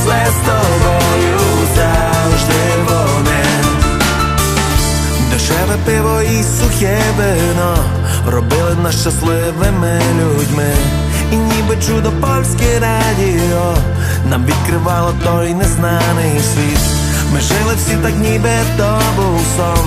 числе з тобою завжди вони. Дешеве пиво і сухе вино робили нас щасливими людьми. І ніби чудо польське радіо нам відкривало той незнаний світ. Ми жили всі так, ніби то був сон,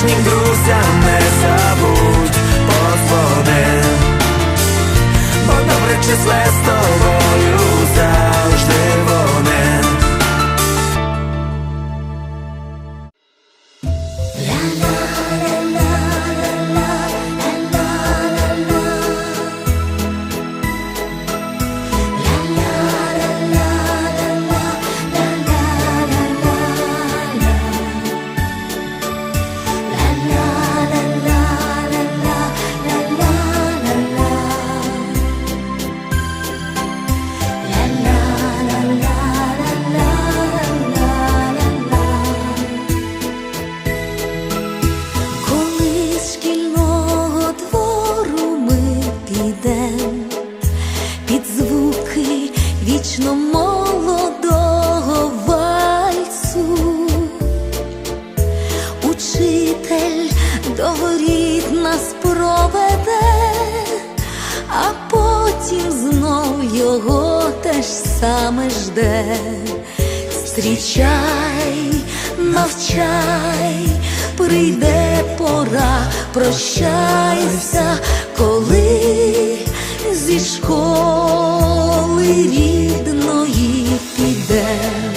Справжнім друзям не забудь позвони. Бо добре числе з тобою його те ж саме жде. Зустрічай, навчай, прийде пора, прощайся, коли зі школи рідної підем.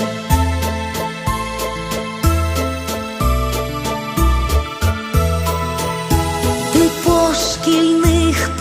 Ти по шкільних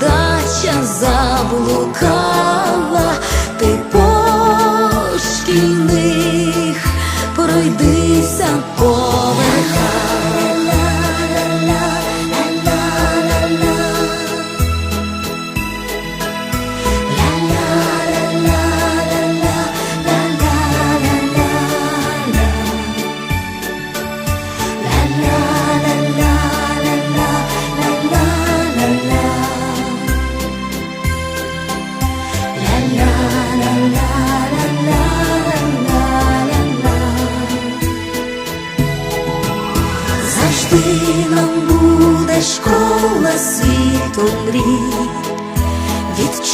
удача заблукала, ти по шкільних пройдися по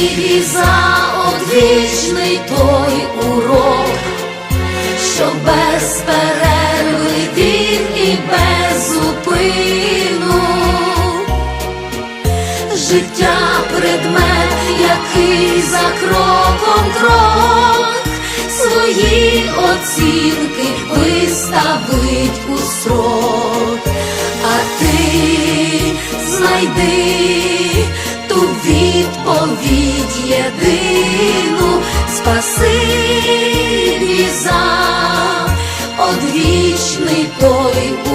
Спасибі за одвічний той урок, що без перерви він і без зупину. Життя предмет, який за кроком крок свої оцінки виставить у строк, спасибі за одвічний той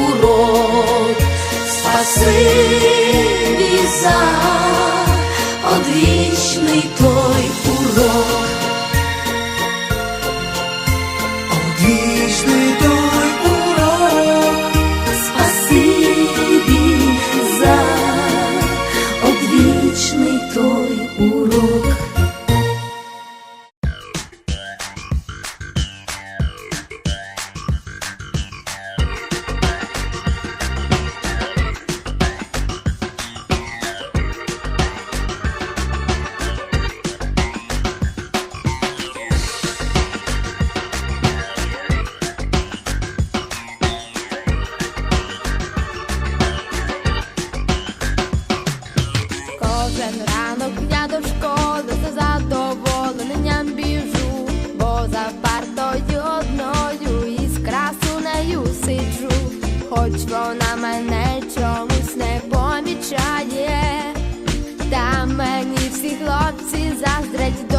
вона мене чомусь не помічає, та мені всі хлопці заздрять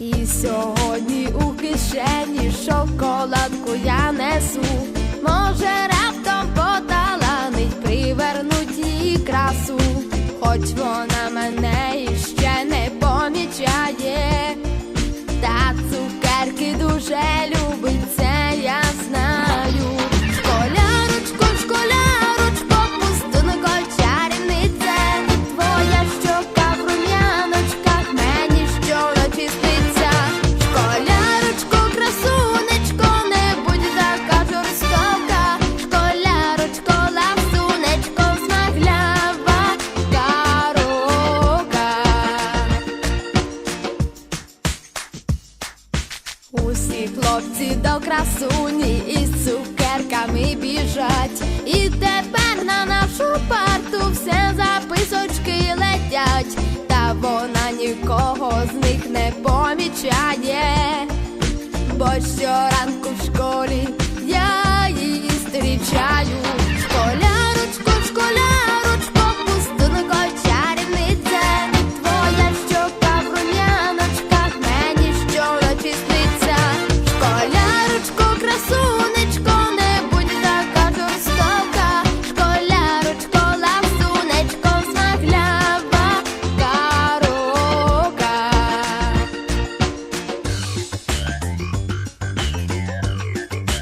І сьогодні у кишені шоколадку я несу. Може, раптом поталанить, привернуть її красу, хоч вона мене іще не помічає, та цукерки дуже любить, летять, та вона нікого з них не помічає, бо щоранку в школі я її зустрічаю.